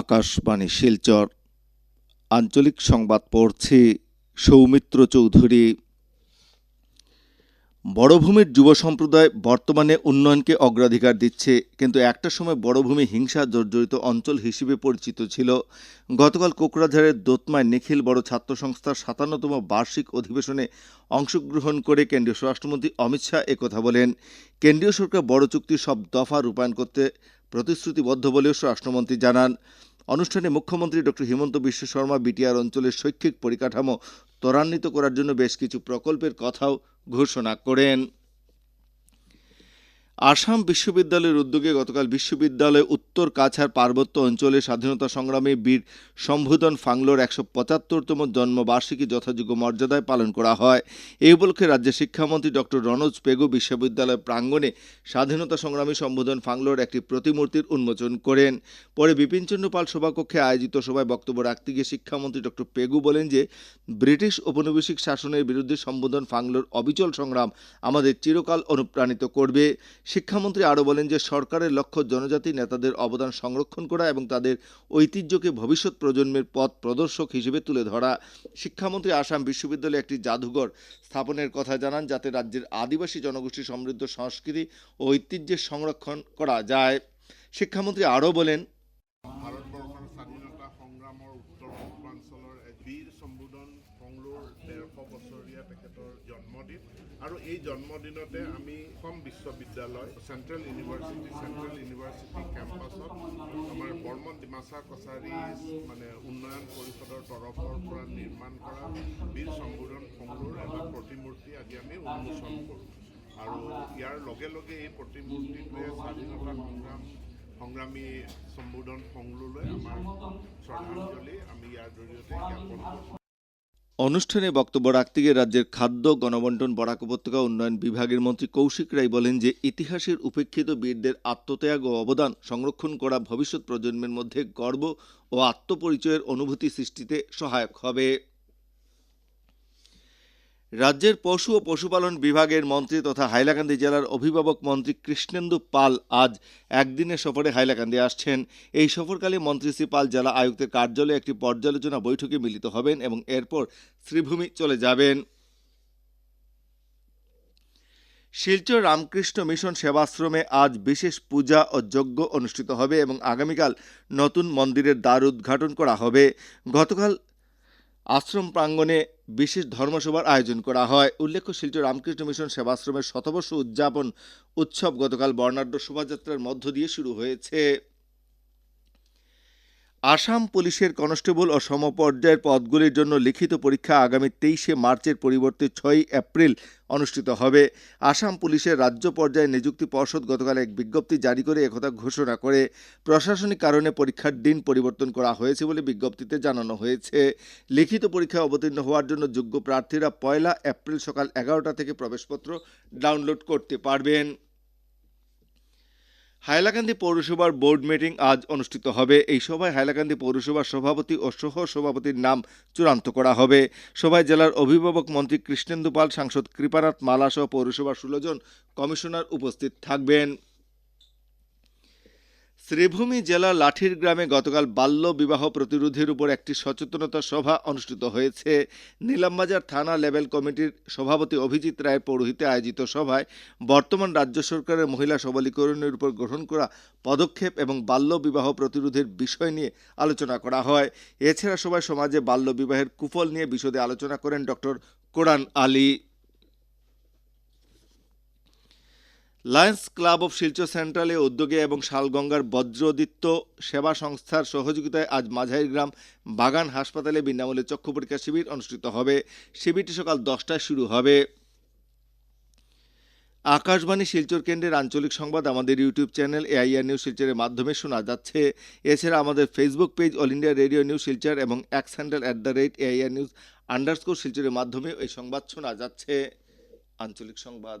আকাশবাণী শিলচর। আঞ্চলিক সংবাদ পড়ছি সৌমিত্র চৌধুরী। বড়ভূমির যুব সম্প্রদায় বর্তমানে উন্নয়নকে অগ্রাধিকার দিচ্ছে, কিন্তু একটা সময় বড়ভূমি হিংসা জর্জরিত অঞ্চল হিসেবে পরিচিত ছিল। গতকাল কোকরাঝাড়ের দোতমায় নিখিল বড় ছাত্র সংস্থার সাতান্নতম বার্ষিক অধিবেশনে অংশগ্রহণ করে কেন্দ্রীয় স্বরাষ্ট্রমন্ত্রী অমিত শাহ একথা বলেন। কেন্দ্রীয় সরকার বড় চুক্তির সব দফা রূপায়ণ করতে প্রতিশ্রুতিবদ্ধ বলেও স্বরাষ্ট্রমন্ত্রী জানান। অনুষ্ঠানে মুখ্যমন্ত্রী ডক্টর হিমন্ত বিশ্ব শর্মা বিটিআর অঞ্চলের শৈক্ষিক পরিকাঠামো ত্বরান্বিত করার জন্য বেশ কিছু প্রকল্পের কথাও ঘোষণা করেন। আসাম বিশ্ববিদ্যালয়ের উদ্যোগে গতকাল বিশ্ববিদ্যালয় উত্তর কাছাড় পার্বত্য অঞ্চলে স্বাধীনতা সংগ্রামে বীর সম্বোধন ফাংলোর একশো পঁচাত্তরতম জন্মবার্ষিকী যথাযোগ্য মর্যাদায় পালন করা হয়। এই উপলক্ষে রাজ্যের শিক্ষামন্ত্রী ডক্টর রনোজ পেগু বিশ্ববিদ্যালয় প্রাঙ্গণে স্বাধীনতা সংগ্রামী সম্বোধন ফাংলোর একটি প্রতিমূর্তির উন্মোচন করেন। পরে বিপিনচন্দ্র পাল সভাকক্ষে আয়োজিত সভায় বক্তব্য রাখতে গিয়ে শিক্ষামন্ত্রী ডক্টর পেগু বলেন যে, ব্রিটিশ ঔপনিবেশিক শাসনের বিরুদ্ধে সম্বোধন ফাংলোর অবিচল সংগ্রাম আমাদের চিরকাল অনুপ্রাণিত করবে। শিক্ষামন্ত্রী আরও বলেন যে সরকারের লক্ষ্য জনজাতি নেতাদের অবদান সংরক্ষণ করা এবং তাদের ঐতিহ্যকে ভবিষ্যৎ প্রজন্মের পথ প্রদর্শক হিসেবে তুলে ধরা। শিক্ষামন্ত্রী আসাম বিশ্ববিদ্যালয়ে একটি জাদুঘর স্থাপনের কথা জানান, যাতে রাজ্যের আদিবাসী জনগোষ্ঠী সমৃদ্ধ সংস্কৃতি ও ঐতিহ্যের সংরক্ষণ করা যায়। শিক্ষামন্ত্রী আরও বলেন সংগ্ৰামৰ উত্তৰ পূৰ্বাঞ্চলৰ এক বীৰ সম্বোধন সংলোৰ ডেৰশ বছৰীয়া তেখেতৰ জন্মদিন। আৰু এই জন্মদিনতে আমি অসম বিশ্ববিদ্যালয়, চেণ্ট্ৰেল ইউনিভাৰ্চিটি চেণ্ট্ৰেল ইউনিভাৰ্চিটি কেম্পাছত আমাৰ বৰ্মন ডিমাচা কছাৰী মানে উন্নয়ন পৰিষদৰ তৰফৰ পৰা নিৰ্মাণ কৰা বীৰ সম্বোধন সংলোৰ এটা প্ৰতিমূৰ্তি আজি আমি উন্মোচন কৰোঁ। আৰু ইয়াৰ লগে লগে এই প্ৰতিমূৰ্তিটোৱে স্বাধীনতা সংগ্ৰাম সংগ্ৰামী সম্বোধন আমাৰ শ্ৰদ্ধাঞ্জলি আমি ইয়াৰ জৰিয়তে জ্ঞাপন অনুষ্ঠানে বক্তব্য রাখতে গিয়ে রাজ্যের খাদ্য গণবন্টন বরাক উপত্যকা উন্নয়ন বিভাগের মন্ত্রী কৌশিক রায় বলেন যে ইতিহাসের উপেক্ষিত বীরদের আত্মত্যাগ ও অবদান সংরক্ষণ করা ভবিষ্যৎ প্রজন্মের মধ্যে গর্ব ও আত্মপরিচয়ের অনুভূতি সৃষ্টিতে সহায়ক হবে। রাজ্যের পশু ও পশুপালন বিভাগের মন্ত্রী তথা হাইলাকান্দি জেলার অভিভাবক মন্ত্রী কৃষ্ণেন্দু পাল আজ একদিনের সফরে হাইলাকান্দি আসছেন। এই সফরকালে মন্ত্রী শ্রী পাল জেলা আয়ুক্তের কার্যালয়ে একটি পর্যালোচনা বৈঠকে মিলিত হবেন এবং এরপর শ্রীভূমি চলে যাবেন। শিলচর রামকৃষ্ণ মিশন সেবাশ্রমে আজ বিশেষ পূজা ও যজ্ঞ অনুষ্ঠিত হবে এবং আগামীকাল নতুন মন্দিরের দ্বার উদ্ঘাটন করা হবে। গতকাল আশ্রম প্রাঙ্গণে বিশেষ ধর্মসভার আয়োজন করা হয়। উল্লেখ্য, শিলচর রামকৃষ্ণ মিশন সেবাশ্রমের শতবর্ষ উদযাপন উৎসব গতকাল বর্ণাঢ্য শোভাযাত্রার মধ্য দিয়ে শুরু হয়েছে। আসাম পুলিশের কনস্টেবল ও সমপর্যায়ের পদগুলির জন্য লিখিত পরীক্ষা আগামী তেইশে মার্চের পরিবর্তে ছয়ই এপ্রিল অনুষ্ঠিত হবে। আসাম পুলিশের রাজ্য পর্যায়ে নিযুক্তি পর্ষদ গতকাল এক বিজ্ঞপ্তি জারি করে একথা ঘোষণা করে। প্রশাসনিক কারণে পরীক্ষার দিন পরিবর্তন করা হয়েছে বলে বিজ্ঞপ্তিতে জানানো হয়েছে। লিখিত পরীক্ষায় অবতীর্ণ হওয়ার জন্য যোগ্য প্রার্থীরা পয়লা এপ্রিল সকাল এগারোটা থেকে প্রবেশপত্র ডাউনলোড করতে পারবেন। হাইলাকান্দি পৌরসভার বোর্ড মিটিং আজ অনুষ্ঠিত হবে। এই সভায় হাইলাকান্দি পৌরসভার সভাপতি ও সহ সভাপতির নাম চূড়ান্ত করা হবে। সভায় জেলার অভিভাবক মন্ত্রী কৃষ্ণেন্দু পাল, সাংসদ কৃপানাথ মালাসহ পৌরসভার ষোলো জন কমিশনার উপস্থিত থাকবেন। শ্রীভূমি জেলার লাঠির গ্রামে গতকাল বাল্য বিবাহ প্রতিরোধের উপর একটি সচেতনতা সভা অনুষ্ঠিত হয়েছে। নীলামবাজার থানা লেভেল কমিটির সভাপতি অভিজিৎ রায়ের পৌরোহিত্যে আয়োজিত সভায় বর্তমান রাজ্য সরকারের মহিলা সবলীকরণের উপর গ্রহণ করা পদক্ষেপ এবং বাল্য বিবাহ প্রতিরোধের বিষয় নিয়ে আলোচনা করা হয়। এছাড়া সভায় সমাজে বাল্য বিবাহের কুফল নিয়ে বিশদে আলোচনা করেন doctor Quran Ali. Lions club of Silchar সেন্ট্রালে উদ্যোগে এবং শালগঙ্গার বজ্রদিত্য সেবা সংস্থার সহযোগিতায় আজ মাঝাইর গ্রাম বাগান হাসপাতালে বিনামূল্যে চক্ষু পরীক্ষা শিবির অনুষ্ঠিত হবে। শিবিরটি সকাল দশটায় শুরু হবে। আকাশবাণী শিলচর কেন্দ্রের আঞ্চলিক সংবাদ আমাদের ইউটিউব চ্যানেল এআইআর নিউজ শিলচরের মাধ্যমে শোনা যাচ্ছে। এছাড়া আমাদের Facebook page All India Radio news Silchar এবং X handle at the rate AIR news underscore শিলচরের মাধ্যমে এই সংবাদ শোনা যাচ্ছে। আঞ্চলিক সংবাদ।